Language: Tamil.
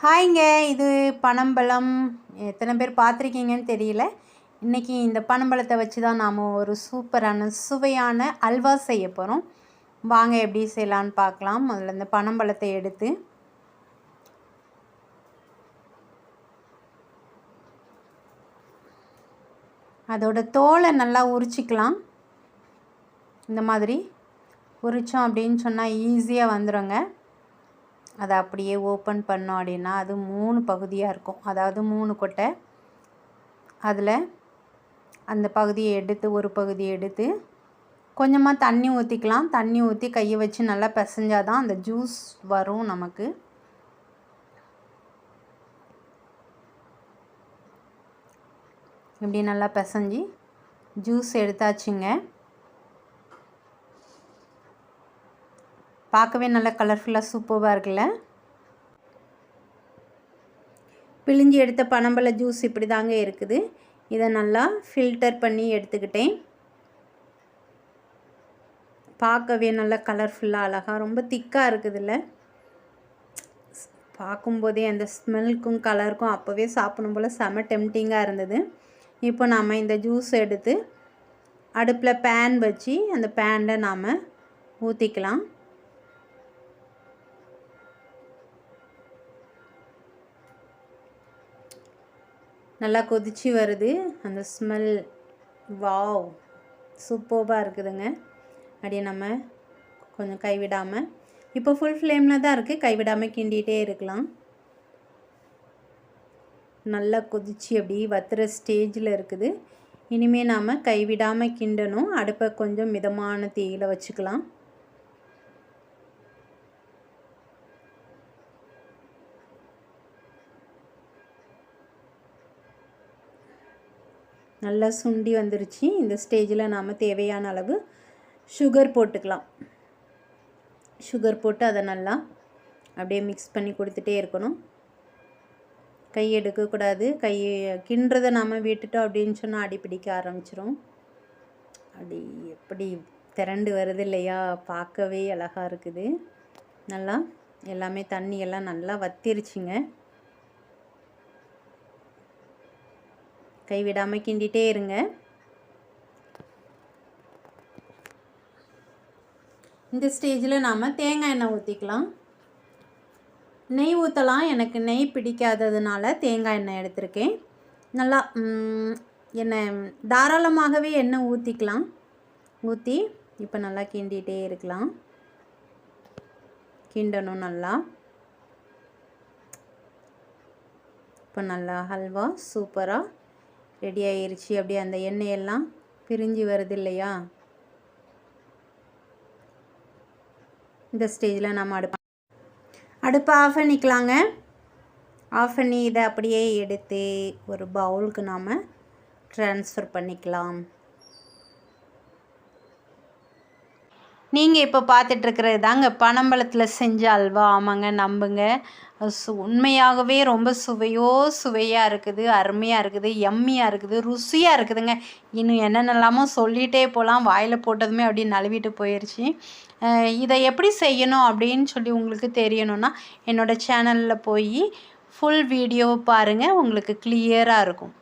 ஹாய்ங்க இது பனம்பழம். எத்தனை பேர் பார்த்துருக்கீங்கன்னு தெரியல. இன்றைக்கி இந்த பனம்பழத்தை வச்சு தான் நாம் ஒரு சூப்பரான சுவையான அல்வா செய்ய போகிறோம் வாங்க எப்படி செய்யலான்னு பார்க்கலாம். முதல்ல இந்த பனம்பழத்தை எடுத்து. அதோட தோலை நல்லா உரிச்சிக்கலாம். இந்த மாதிரி உரித்தோம் அப்படின்னு சொன்னால் ஈஸியாக வந்துடுங்க அதை அப்படியே ஓப்பன் பண்ணோம் அப்படின்னா அது மூணு பகுதியாக இருக்கும். அதாவது மூணு கொட்டை. அதில் அந்த பகுதியை எடுத்து ஒரு பகுதியை எடுத்து கொஞ்சமாக தண்ணி ஊற்றிக்கலாம் தண்ணி ஊற்றி கையை வச்சு நல்லா பிசைஞ்சால் தான் அந்த ஜூஸ் வரும் நமக்கு. இப்படி நல்லா பிசைஞ்சி ஜூஸ் எடுத்தாச்சுங்க. பார்க்கவே நல்லா கலர்ஃபுல்லாக சூப்பராக இருக்குல்ல? பிழிஞ்சி எடுத்த பனம்பழ ஜூஸ் இப்படி தாங்க இருக்குது. இதை நல்லா ஃபில்டர் பண்ணி எடுத்துக்கிட்டேன். பார்க்கவே நல்லா கலர்ஃபுல்லாக அழகாக ரொம்ப திக்காக இருக்குதுல்ல? பார்க்கும்போதே அந்த ஸ்மெல்க்கும் கலருக்கும் அப்போவே சாப்பிடும் போல் செம டெம்டிங்காக இருந்தது. இப்போ நாம் இந்த ஜூஸ் எடுத்து அடுப்பில் பேன் வச்சு அந்த பேனில் நாம் ஊற்றிக்கலாம் நல்லா கொதிச்சு வருது. அந்த ஸ்மெல் வாவ் சூப்பர்பாக இருக்குதுங்க. அப்படியே நம்ம கொஞ்சம் கைவிடாமல் இப்போ ஃபுல் ஃப்ளேமில் தான் இருக்குது கைவிடாமல் கிண்டிகிட்டே இருக்கலாம். நல்லா கொதிச்சு அப்படி வத்துற ஸ்டேஜில் இருக்குது. இனிமேல் நாம் கைவிடாமல் கிண்டணும். அடுப்பை கொஞ்சம் மிதமான தீயில் வச்சுக்கலாம். நல்லா சுண்டி வந்துருச்சு. இந்த ஸ்டேஜில் நாம் தேவையான அளவு சுகர் போட்டுக்கலாம். சுகர் போட்டு அதை நல்லா அப்படியே மிக்ஸ் பண்ணி கொடுத்துட்டே இருக்கணும். கை எடுக்கக்கூடாது. கை கிண்டுறதை நாம் விட்டுட்டோம் அப்படின்னு சொன்னால் அடி பிடிக்க ஆரம்பிச்சிரும். அப்படி எப்படி திரண்டு வருது இல்லையா? பார்க்கவே அழகாக இருக்குது. நல்லா எல்லாமே தண்ணி எல்லாம் நல்லா வத்திருச்சுங்க. கைவிடாமல் கிண்டிகிட்டே இருங்க. இந்த ஸ்டேஜில் நாம் தேங்காய் எண்ணெய் ஊற்றிக்கலாம் நெய் ஊற்றலாம் எனக்கு நெய் பிடிக்காததுனால தேங்காய் எண்ணெய் எடுத்திருக்கேன். நல்லா எண்ணெய் தாராளமாகவே எண்ணெய் ஊற்றிக்கலாம் ஊற்றி இப்போ நல்லா கிண்டிகிட்டே இருக்கலாம். கிண்டணும் நல்லா. இப்போ நல்லா ஹல்வா சூப்பராக ரெடி ஆயிருச்சு அப்படியே அந்த எண்ணெயெல்லாம் பிரிஞ்சு வருது இல்லையா இந்த ஸ்டேஜில் நம்ம அடுப்பு அடுப்பை ஆஃப் பண்ணிக்கலாங்க. ஆஃப் பண்ணி இதை அப்படியே எடுத்து ஒரு பவுலுக்கு நாம் ட்ரான்ஸ்ஃபர் பண்ணிக்கலாம். நீங்கள் இப்போ பார்த்துட்ருக்கிறது தாங்க பனம்பழத்தில் செஞ்ச அல்வா. ஆமாங்க நம்புங்க. சு உண்மையாகவே ரொம்ப சுவையோ சுவையாக இருக்குது அருமையாக இருக்குது எம்மியாக இருக்குது ருசியாக இருக்குதுங்க. இன்னும் என்னென்னலாமோ சொல்லிகிட்டே போகலாம் வாயில் போட்டதுமே அப்படியே நழுவிட்டு போயிடுச்சு இதை எப்படி செய்யணும் அப்படின்னு சொல்லி உங்களுக்கு தெரியணும்னா என்னோடய சேனலில் போய் ஃபுல் வீடியோ பாருங்கள் உங்களுக்கு கிளியராக இருக்கும்.